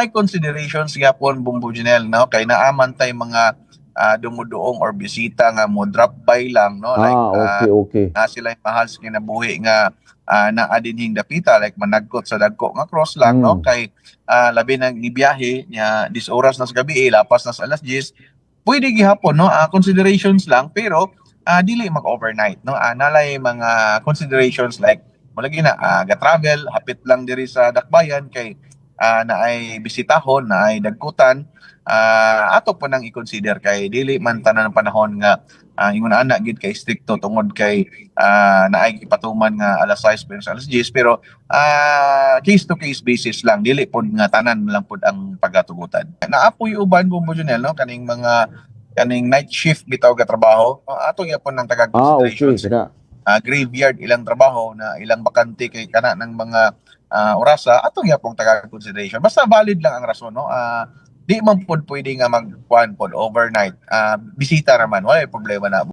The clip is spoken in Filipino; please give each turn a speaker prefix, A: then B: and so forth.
A: May considerations gyapon Bumbo Junel no? Kay naaman tay mga ah, dumuduong or bisita nga mo drop by lang no? Like
B: ah,
A: ah,
B: okay, okay.
A: na sila yung mahal sa kinabuhi nga uh, na adinhing dapita like managkot sa dagko nga cross lang no?
B: Mm.
A: kay ah, labi nang ibiyahe nya 10 oras na sa gabi eh, lapas na sa alas 10 pwede gihapon no? Ah, considerations lang pero ah, dili mag overnight no? Ah, nalay mga considerations like malagi na ah, ga travel hapit lang diri sa dakbayan kay ah, na ay bisitahon na ay dagkutan. Ah, ato po nang i-consider kay dili man tanan panahon nga ah, ingon ana gid kay stricto tungod kay ah, naay ipatuman nga alas 6 pero alas 10 pero ah, case to case basis lang dili pod nga tanan lang pod ang pagatugutan. Naapoy uban Bumbo Junel no kaning mga kaning night shift bitaw ga trabaho. Uh, ato gyapon ng taga
B: Ah, okay.
A: considerations Ah, graveyard ilang trabaho na ilang bakante kay kana ng mga ah, orasa ato gyapon taga consideration basta valid lang ang rason no? Ah, di man pod pwede nga magkuan pod overnight. Ah, bisita naman wala problema na